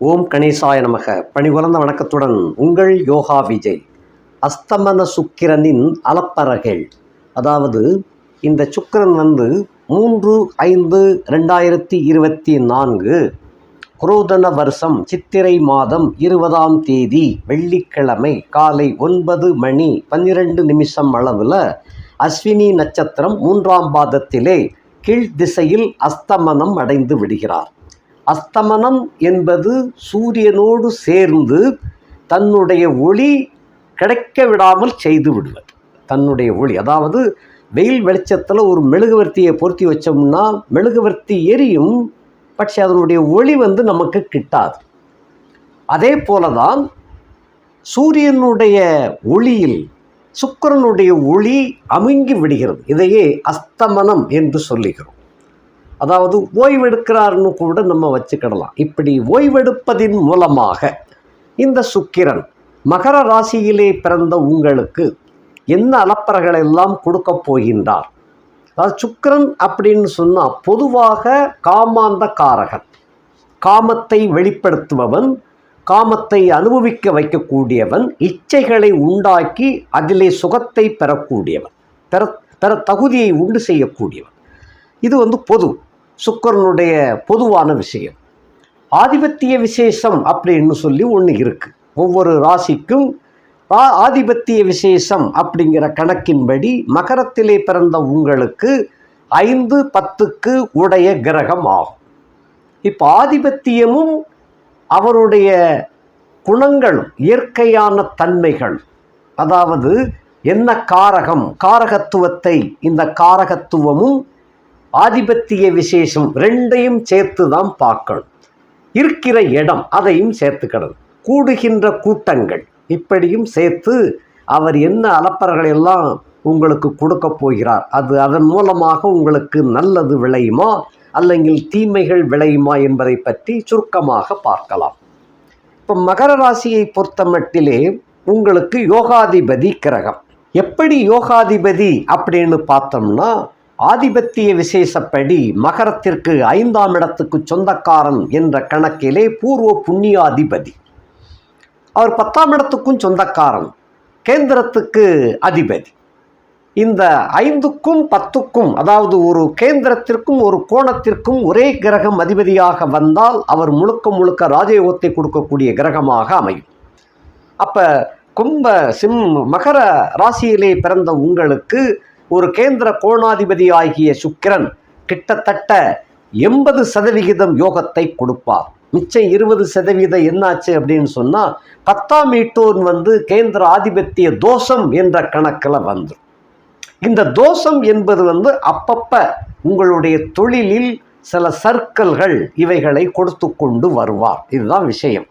ஓம் கணேசாய நமக. பணிவளர்ந்த வணக்கத்துடன் உங்கள் யோகா விஜய். அஸ்தமன சுக்கிரனின் அலப்பறகள் அதாவது இந்த சுக்கிரன் வந்து மூன்று ஐந்து ரெண்டாயிரத்தி இருபத்தி நான்கு குரோதன வருஷம் சித்திரை மாதம் இருபதாம் தேதி வெள்ளிக்கிழமை காலை ஒன்பது மணி பன்னிரெண்டு நிமிஷம் அளவில் அஸ்வினி நட்சத்திரம் மூன்றாம் பாதத்திலே கீழ் திசையில் அஸ்தமனம் அடைந்து விடுகிறார். அஸ்தமனம் என்பது சூரியனோடு சேர்ந்து தன்னுடைய ஒளி கிடைக்க விடாமல் செய்து விடுவது. தன்னுடைய ஒளி. அதாவது வெயில் வெளிச்சத்தில் ஒரு மெழுகுவர்த்தியை பொருத்தி வச்சோம்னா மெழுகுவர்த்தி எரியும் பட்சே அதனுடைய ஒளி வந்து நமக்கு கிட்டாது. அதே போல தான் சூரியனுடைய ஒளியில் சுக்கிரனுடைய ஒளி அமுங்கி விடுகிறது. இதையே அஸ்தமனம் என்று சொல்லுகிறோம். அதாவது ஓய்வெடுக்கிறார்னு கூட நம்ம வச்சுக்கிடலாம். இப்படி ஓய்வெடுப்பதின் மூலமாக இந்த சுக்கிரன் மகர ராசியிலே பிறந்த உங்களுக்கு என்ன அலப்பறைகள் எல்லாம் கொடுக்க போகின்றார்? அதாவது சுக்கிரன் அப்படின்னு சொன்னால் பொதுவாக காமாந்த காரகன். காமத்தை வெளிப்படுத்துபவன் காமத்தை அனுபவிக்க வைக்கக்கூடியவன் இச்சைகளை உண்டாக்கி அதிலே சுகத்தை பெறக்கூடியவன் பெற பெற தகுதியை உண்டு செய்யக்கூடியவன். இது வந்து பொது. சுக்கரனுடைய பொதுவான விஷயம். ஆதிபத்திய விசேஷம் அப்படின்னு சொல்லி ஒன்று இருக்குது ஒவ்வொரு ராசிக்கும் ஆதிபத்திய விசேஷம் அப்படிங்கிற கணக்கின்படி மகரத்திலே பிறந்த உங்களுக்கு ஐந்து பத்துக்கு உடைய கிரகம் ஆகும். இப்போ ஆதிபத்தியமும் அவருடைய குணங்களும் இயற்கையான தன்மைகள் அதாவது என்ன காரகம் காரகத்துவத்தை இந்த காரகத்துவமும் ஆதிபத்திய விசேஷம் ரெண்டையும் சேர்த்து தான் பார்க்கணும். இருக்கிற இடம் அதையும் சேர்த்துக்கணும். கூடுகின்ற கூட்டங்கள் இப்படியும் சேர்த்து அவர் என்ன அலப்பறைகள் எல்லாம் உங்களுக்கு கொடுக்க போகிறார்? அது அதன் மூலமாக உங்களுக்கு நல்லது விளையுமா? அல்லங்கில் தீமைகள் விளையுமா என்பதை பற்றி சுருக்கமாக பார்க்கலாம். இப்போ மகர ராசியை பொறுத்த மட்டிலே உங்களுக்கு யோகாதிபதி கிரகம். எப்படி யோகாதிபதி அப்படின்னு பார்த்தோம்னா ஆதிபத்திய விசேஷப்படி மகரத்திற்கு ஐந்தாம் இடத்துக்கு சொந்தக்காரன் என்ற கணக்கிலே பூர்வ புண்ணியாதிபதி. அவர் பத்தாம் இடத்துக்கும் சொந்தக்காரன் கேந்திரத்துக்கு அதிபதி. இந்த ஐந்துக்கும் பத்துக்கும் அதாவது ஒரு கேந்திரத்திற்கும் ஒரு கோணத்திற்கும் ஒரே கிரகம் அதிபதியாக வந்தால் அவர் முழுக்க முழுக்க ராஜயோகத்தை கொடுக்கக்கூடிய கிரகமாக அமையும். அப்போ கும்ப சிம் மகர ராசியிலே பிறந்த உங்களுக்கு ஒரு கேந்திர கோணாதிபதி ஆகிய சுக்கிரன் கிட்டத்தட்ட எண்பது சதவிகிதம் யோகத்தை கொடுப்பார். மிச்சம் இருபது சதவீதம் என்னாச்சு அப்படின்னு சொன்னால் பத்தாம் ஈட்டோன் வந்து கேந்திர ஆதிபத்திய தோஷம் என்ற கணக்கில் வந்துடும் இந்த தோஷம் என்பது வந்து அப்பப்ப உங்களுடைய தொழிலில் சில சர்க்கல்கள் இவைகளை கொடுத்து கொண்டு வருவார். இதுதான் விஷயம்.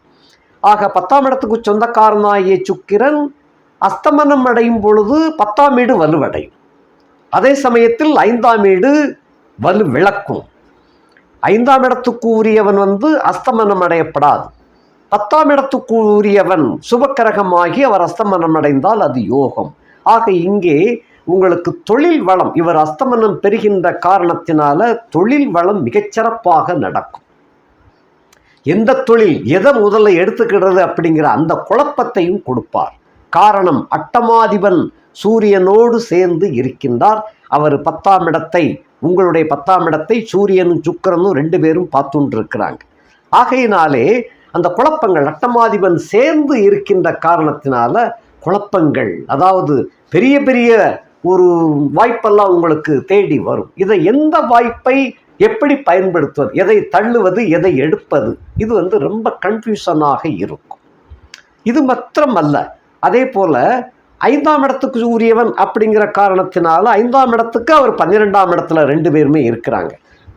ஆக பத்தாம் இடத்துக்கு சொந்தக்காரனாகிய சுக்கிரன் அஸ்தமனம் அடையும் பொழுது பத்தாம் வீடு வலுவடையும். அதே சமயத்தில் ஐந்தாம் வீடு வலு விளக்கும். ஐந்தாம் இடத்துக்கு உரியவன் வந்து அஸ்தமனம் அடையப்படாது பத்தாம் இடத்துக்கு உரியவன் சுபக்கரகமாகி அவர் அஸ்தமனம் அடைந்தால் அது யோகம். ஆக இங்கே உங்களுக்கு தொழில் வளம் இவர் அஸ்தமனம் பெறுகின்ற காரணத்தினால தொழில் வளம் மிகச்சிறப்பாக நடக்கும். எந்த தொழில் எதை முதல்ல எடுத்துக்கிறது அப்படிங்கிற அந்த குழப்பத்தையும் கொடுப்பார். காரணம் அட்டமாதிபன் சூரியனோடு சேர்ந்து இருக்கின்றார். அவர் பத்தாம் இடத்தை உங்களுடைய பத்தாம் இடத்தை சூரியனும் சுக்கிரனும் ரெண்டு பேரும் பார்த்துட்டுருக்கிறாங்க ஆகையினாலே அந்த குழப்பங்கள் அட்டமாதிபன் சேர்ந்து இருக்கின்ற காரணத்தினால குழப்பங்கள் அதாவது பெரிய பெரிய ஒரு வாய்ப்பெல்லாம் உங்களுக்கு தேடி வரும். இதை எந்த வாய்ப்பை எப்படி பயன்படுத்துவது எதை தள்ளுவது எதை எடுப்பது இது வந்து ரொம்ப கன்ஃபியூஷனாக இருக்கும். இது மாத்திரமல்ல அதே போல ஐந்தாம் இடத்துக்கு உரியவன் அப்படிங்கிற காரணத்தினால ஐந்தாம் இடத்துக்கு அவர் பன்னிரெண்டாம் இடத்துல ரெண்டு பேருமே இருக்கிறாங்க.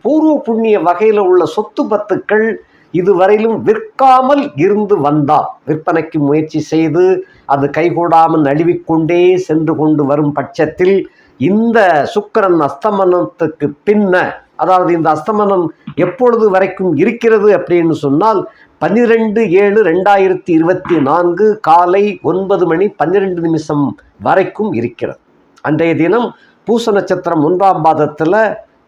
பூர்வ புண்ணிய வகையில் உள்ள சொத்து பத்துக்கள் இதுவரையிலும் விற்காமல் இருந்து வந்தால் விற்பனைக்கு முயற்சி செய்து அது கைகூடாமல் நழுவிக்கொண்டே சென்று கொண்டு வரும் பட்சத்தில் இந்த சுக்கிரன் அஸ்தமனத்துக்கு பின்ன அதாவது இந்த அஸ்தமனம் எப்பொழுது வரைக்கும் இருக்கிறது அப்படின்னு சொன்னால் பன்னிரெண்டு ஏழு ரெண்டாயிரத்தி இருபத்தி நான்கு காலை ஒன்பது மணி பன்னிரெண்டு நிமிஷம் வரைக்கும் இருக்கிறது. அன்றைய தினம் பூச நட்சத்திரம் ஒன்றாம் பாதத்தில்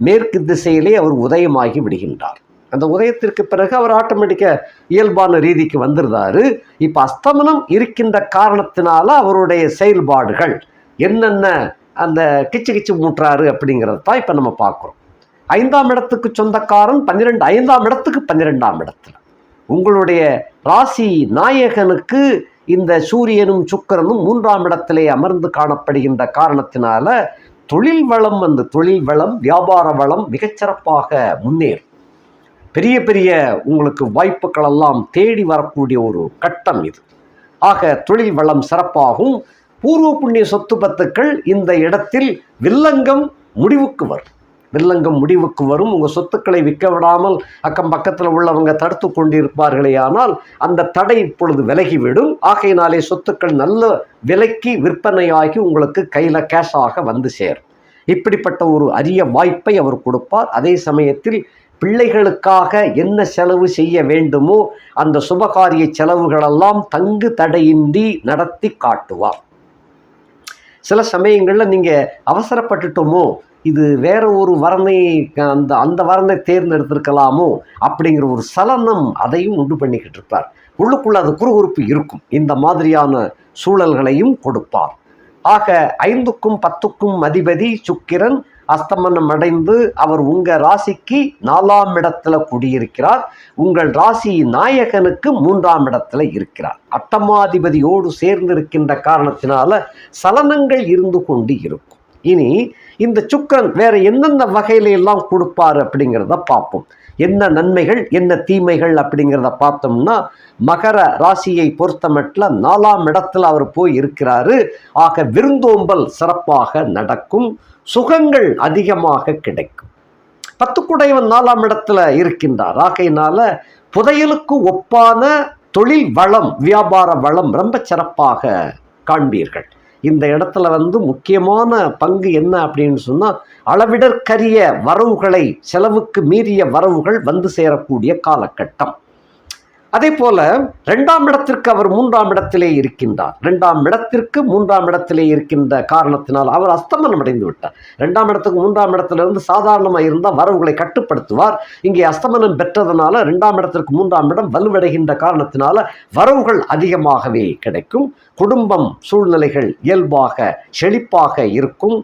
மேற்கு திசையிலே அவர் உதயமாகி விடுகின்றார். அந்த உதயத்திற்கு பிறகு அவர் ஆட்டோமேட்டிக்காக இயல்பான ரீதிக்கு வந்துருந்தாரு. இப்போ அஸ்தமனம் இருக்கின்ற காரணத்தினால அவருடைய செயல்பாடுகள் என்னென்ன அந்த கிச்சு கிச்சு மூட்டுறாரு அப்படிங்கிறது தான் இப்போ நம்ம பார்க்குறோம். ஐந்தாம் இடத்துக்கு சொந்தக்காரன் பன்னிரெண்டு ஐந்தாம் இடத்துக்கு பன்னிரெண்டாம் இடத்துல. உங்களுடைய ராசி நாயகனுக்கு இந்த சூரியனும் சுக்கிரனும் மூன்றாம் இடத்திலே அமர்ந்து காணப்படுகின்ற காரணத்தினால தொழில் வளம் வந்து தொழில் வளம் வியாபார வளம் மிகச்சிறப்பாக முன்னேறும். பெரிய பெரிய உங்களுக்கு வாய்ப்புகள் எல்லாம் தேடி வரக்கூடிய ஒரு கட்டம் இது. ஆக தொழில் வளம் சிறப்பாகும். பூர்வ புண்ணிய சொத்து பத்துக்கள் இந்த இடத்தில் வில்லங்கம் முடிவுக்கு வரும். வில்லங்கம் முடிவுக்கு வரும். உங்கள் சொத்துக்களை விற்க விடாமல் அக்கம் பக்கத்தில் உள்ளவங்க தடுத்து கொண்டிருப்பார்களே ஆனால் அந்த தடை இப்பொழுது விலகிவிடும். ஆகையினாலே சொத்துக்கள் நல்ல விலைக்கு விற்பனையாகி உங்களுக்கு கையில் கேஷாக வந்து சேரும். இப்படிப்பட்ட ஒரு அரிய வாய்ப்பை அவர் கொடுப்பார். அதே சமயத்தில் பிள்ளைகளுக்காக என்ன செலவு செய்ய வேண்டுமோ அந்த சுபகாரிய செலவுகளெல்லாம் தங்கு தடையின்றி நடத்தி காட்டுவார். சில சமயங்களில் நீங்கள் அவசரப்பட்டுட்டோமோ இது வேற ஒரு வரனை அந்த அந்த வரனை தேர்ந்தெடுத்திருக்கலாமோ அப்படிங்கிற ஒரு சலனம் அதையும் உண்டு பண்ணிக்கிட்டு இருப்பார். உள்ளுக்குள்ள அது குறுகுறுப்பு இருக்கும். இந்த மாதிரியான சூழல்களையும் கொடுப்பார். ஆக ஐந்துக்கும் பத்துக்கும் அதிபதி சுக்கிரன் அஸ்தமனம் அடைந்து அவர் உங்கள் ராசிக்கு நாலாம் இடத்துல குடியிருக்கிறார். உங்கள் ராசி நாயகனுக்கு மூன்றாம் இடத்துல இருக்கிறார். அட்டமாதிபதியோடு சேர்ந்து இருக்கின்ற காரணத்தினால சலனங்கள் இருந்து கொண்டு இருக்கும். இனி இந்த சுக்கரன் வேற எந்தெந்த வகையில எல்லாம் கொடுப்பாரு அப்படிங்கிறத பார்ப்போம். என்ன நன்மைகள் என்ன தீமைகள் அப்படிங்கிறத பார்த்தோம்னா மகர ராசியை பொறுத்தமட்டில் நாலாம் இடத்துல அவர் போய் இருக்கிறாரு ஆக விருந்தோம்பல் சிறப்பாக நடக்கும். சுகங்கள் அதிகமாக கிடைக்கும். பத்துக்குடையவன் நாலாம் இடத்துல இருக்கின்றார். ஆகையினால புதையலுக்கு ஒப்பான தொழில் வளம் வியாபார வளம் ரொம்ப சிறப்பாக காண்பீர்கள். இந்த இடத்துல வந்து முக்கியமான பங்கு என்ன அப்படின்னு சொன்னால் அளவிடற்கரிய வரவுகளை செலவுக்கு மீறிய வரவுகள் வந்து சேரக்கூடிய காலகட்டம். அதே போல ரெண்டாம் இடத்திற்கு அவர் மூன்றாம் இடத்திலே இருக்கின்றார். ரெண்டாம் இடத்திற்கு மூன்றாம் இடத்திலே இருக்கின்ற காரணத்தினால் அவர் அஸ்தமனம் அடைந்து விட்டார். ரெண்டாம் இடத்துக்கு மூன்றாம் இடத்திலிருந்து சாதாரணமாக இருந்தால் வரவுகளை கட்டுப்படுத்துவார். இங்கே அஸ்தமனம் பெற்றதுனால ரெண்டாம் இடத்திற்கு மூன்றாம் இடம் வலுவடைகின்ற காரணத்தினால வரவுகள் அதிகமாகவே கிடைக்கும். குடும்பம் சூழ்நிலைகள் இயல்பாக செழிப்பாக இருக்கும்.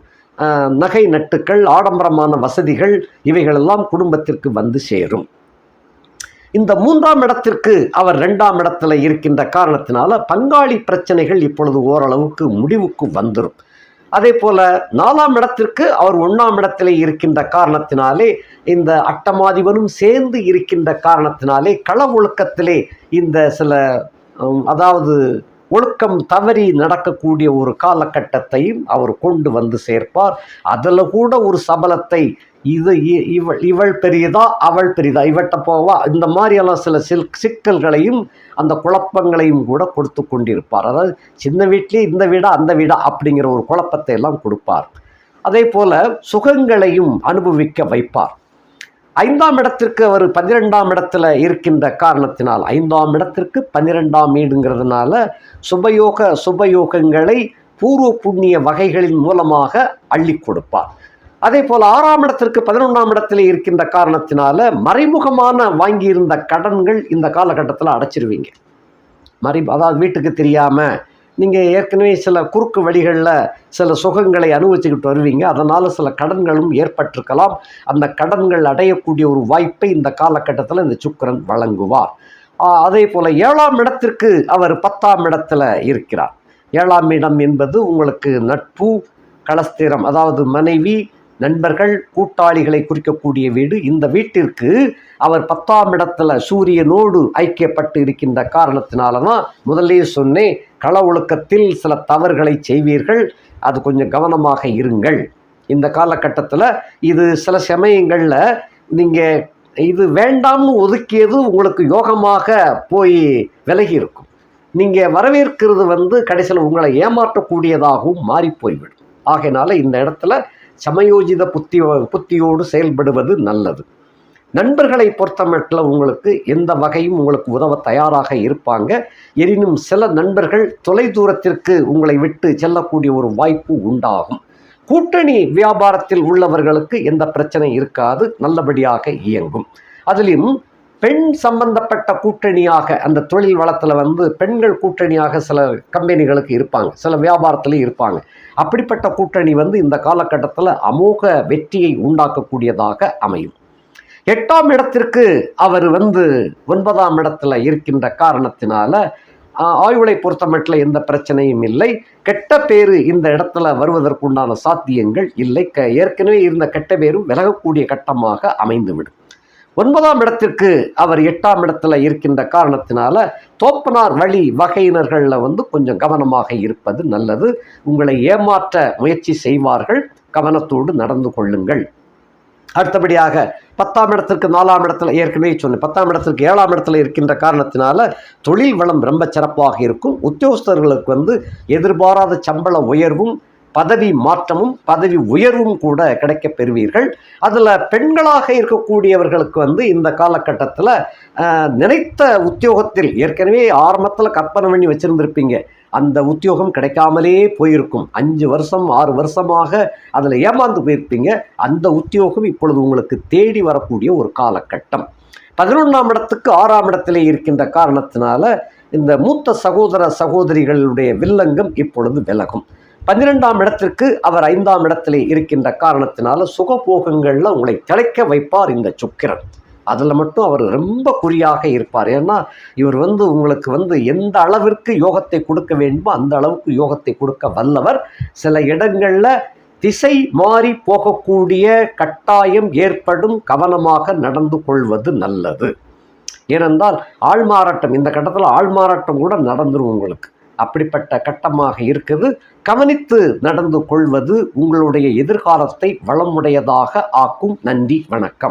நகை நட்டுக்கள் ஆடம்பரமான வசதிகள் இவைகளெல்லாம் குடும்பத்திற்கு வந்து சேரும். இந்த மூன்றாம் இடத்திற்கு அவர் ரெண்டாம் இடத்துல இருக்கின்ற காரணத்தினால பங்காளி பிரச்சனைகள் இப்பொழுது ஓரளவுக்கு முடிவுக்கு வந்துடும் அதே போல நாலாம் இடத்திற்கு அவர் ஒன்றாம் இடத்திலே இருக்கின்ற காரணத்தினாலே இந்த அட்டமாதிபனும் சேர்ந்து இருக்கின்ற காரணத்தினாலே கள ஒழுக்கத்திலே இந்த சில அதாவது ஒழுக்கம் தவறி நடக்கக்கூடிய ஒரு காலகட்டத்தையும் அவர் கொண்டு வந்து சேர்ப்பார். அதில் கூட ஒரு சபலத்தை இது இ- இவள் இவள் பெரியதா அவள் பெரியதா இவட்ட போவா. இந்த மாதிரியெல்லாம் சில சில் சிக்கல்களையும் அந்த குழப்பங்களையும் கூட கொடுத்து கொண்டிருப்பார். அதாவது சின்ன வீட்லேயே இந்த வீடா அந்த வீடா அப்படிங்கிற ஒரு குழப்பத்தை எல்லாம் கொடுப்பார். அதே போல் சுகங்களையும் அனுபவிக்க வைப்பார். ஐந்தாம் இடத்திற்கு அவர் பன்னிரெண்டாம் இடத்துல இருக்கின்ற காரணத்தினால் ஐந்தாம் இடத்திற்கு பன்னிரெண்டாம் வீடுங்கிறதுனால சுபயோக சுபயோகங்களை பூர்வ புண்ணிய வகைகளின் மூலமாக அள்ளி கொடுப்பார். அதே போல் ஆறாம் இடத்திற்கு பதினொன்றாம் இடத்துல இருக்கின்ற காரணத்தினால மறைமுகமான வாங்கியிருந்த கடன்கள் இந்த காலகட்டத்தில் அடைச்சிருவீங்க. மறை அதாவது வீட்டுக்கு தெரியாமல் நீங்கள் ஏற்கனவே சில குறுக்கு வழிகளில் சில சுகங்களை அனுபவிச்சுக்கிட்டு வருவீங்க. அதனால் சில கடன்களும் ஏற்பட்டிருக்கலாம். அந்த கடன்கள் அடையக்கூடிய ஒரு வாய்ப்பை இந்த காலகட்டத்தில் இந்த சுக்கரன் வழங்குவார். அதே போல் ஏழாம் இடத்திற்கு அவர் பத்தாம் இடத்துல இருக்கிறார். ஏழாம் இடம் என்பது உங்களுக்கு நட்பு கலஸ்திரம் அதாவது மனைவி நண்பர்கள் கூட்டாளிகளை குறிக்கக்கூடிய வீடு. இந்த வீட்டிற்கு அவர் பத்தாம் இடத்துல சூரியனோடு ஐக்கியப்பட்டு இருக்கின்ற காரணத்தினால தான் முதல்லயே சொன்னேன் கள ஒழுக்கத்தில் சில தவறுகளை செய்வீர்கள் அது கொஞ்சம் கவனமாக இருங்கள். இந்த காலகட்டத்தில் இது சில சமயங்களில் நீங்கள் இது வேண்டாம்னு ஒதுக்கியது உங்களுக்கு யோகமாக போய் விலகி இருக்கும். நீங்கள் வரவேற்கிறது வந்து கடைசியில் உங்களை ஏமாற்றக்கூடியதாகவும் மாறி போய்விடும். ஆகையினால இந்த இடத்துல சமயோஜித புத்தி புத்தியோடு செயல்படுவது நல்லது. நண்பர்களை பொறுத்தமட்டில் உங்களுக்கு எந்த வகையும் உங்களுக்கு உதவ தயாராக இருப்பாங்க. எனினும் சில நண்பர்கள் தொலைதூரத்திற்கு உங்களை விட்டு செல்லக்கூடிய ஒரு வாய்ப்பு உண்டாகும். கூட்டணி வியாபாரத்தில் உள்ளவர்களுக்கு எந்த பிரச்சனை இருக்காது. நல்லபடியாக இயங்கும். அதிலும் பெண் சம்பந்தப்பட்ட கூட்டணியாக அந்த தொழில் வளத்தில் வந்து பெண்கள் கூட்டணியாக சில கம்பெனிகளுக்கு இருப்பாங்க சில வியாபாரத்துலேயும் இருப்பாங்க. அப்படிப்பட்ட கூட்டணி வந்து இந்த காலகட்டத்தில் அமோக வெற்றியை உண்டாக்கக்கூடியதாக அமையும். எட்டாம் இடத்திற்கு அவர் வந்து ஒன்பதாம் இடத்துல இருக்கின்ற காரணத்தினால ஆயுளை பொறுத்தமட்டில் எந்த பிரச்சனையும் இல்லை. கெட்ட பேர் இந்த இடத்துல வருவதற்குண்டான சாத்தியங்கள் இல்லை. க ஏற்கனவே இருந்த கெட்ட பேரும் விலகக்கூடிய கட்டமாக அமைந்துவிடும். ஒன்பதாம் இடத்திற்கு அவர் எட்டாம் இடத்துல இருக்கின்ற காரணத்தினால தோப்பனார் வழி வகையினர்களில் வந்து கொஞ்சம் கவனமாக இருப்பது நல்லது. உங்களை ஏமாற்ற முயற்சி செய்வார்கள். கவனத்தோடு நடந்து கொள்ளுங்கள். அடுத்தபடியாக பத்தாம் இடத்திற்கு நாலாம் இடத்துல ஏற்கனவே சொன்னேன். பத்தாம் இடத்திற்கு ஏழாம் இடத்துல இருக்கின்ற காரணத்தினால தொழில் வளம் ரொம்ப சிறப்பாக இருக்கும். உத்தியோகஸ்தர்களுக்கு வந்து எதிர்பாராத சம்பள உயர்வும் பதவி மாற்றமும் பதவி உயர்வும் கூட கிடைக்கப் பெறுவீர்கள். அதில் பெண்களாக இருக்கக்கூடியவர்களுக்கு வந்து இந்த காலகட்டத்தில் நினைத்த உத்தியோகத்தில் ஏற்கனவே ஆரம்பத்தில் கற்பனை பண்ணி வச்சுருந்துருப்பீங்க. அந்த உத்தியோகம் கிடைக்காமலே போயிருக்கும். அஞ்சு வருஷம் ஆறு வருஷமாக அதில் ஏமாந்து போயிருப்பீங்க. அந்த உத்தியோகம் இப்பொழுது உங்களுக்கு தேடி வரக்கூடிய ஒரு காலகட்டம். பதினொன்றாம் இடத்துக்கு ஆறாம் இடத்திலே இருக்கின்ற காரணத்தினால இந்த மூத்த சகோதர சகோதரிகளுடைய வில்லங்கம் இப்பொழுது விலகும். பன்னிரெண்டாம் இடத்திற்கு அவர் ஐந்தாம் இடத்திலே இருக்கின்ற காரணத்தினால சுகபோகங்களில் உங்களை திளைக்க வைப்பார் இந்த சுக்கிரன். அதில் மட்டும் அவர் ரொம்ப குறியாக இருப்பார். ஏன்னா இவர் வந்து உங்களுக்கு வந்து எந்த அளவிற்கு யோகத்தை கொடுக்க வேண்டுமோ அந்த அளவுக்கு யோகத்தை கொடுக்க வல்லவர். சில இடங்களில் திசை மாறி போகக்கூடிய கட்டாயம் ஏற்படும் கவனமாக நடந்து கொள்வது நல்லது. ஏனென்றால் ஆள்மாறாட்டம் இந்த கட்டத்தில் ஆள்மாறாட்டம் கூட நடந்துடும் உங்களுக்கு. அப்படிப்பட்ட கட்டமாக இருக்குது. கவனித்து நடந்து கொள்வது உங்களுடைய எதிர்காலத்தை வளமுடையதாக ஆக்கும். நன்றி வணக்கம்.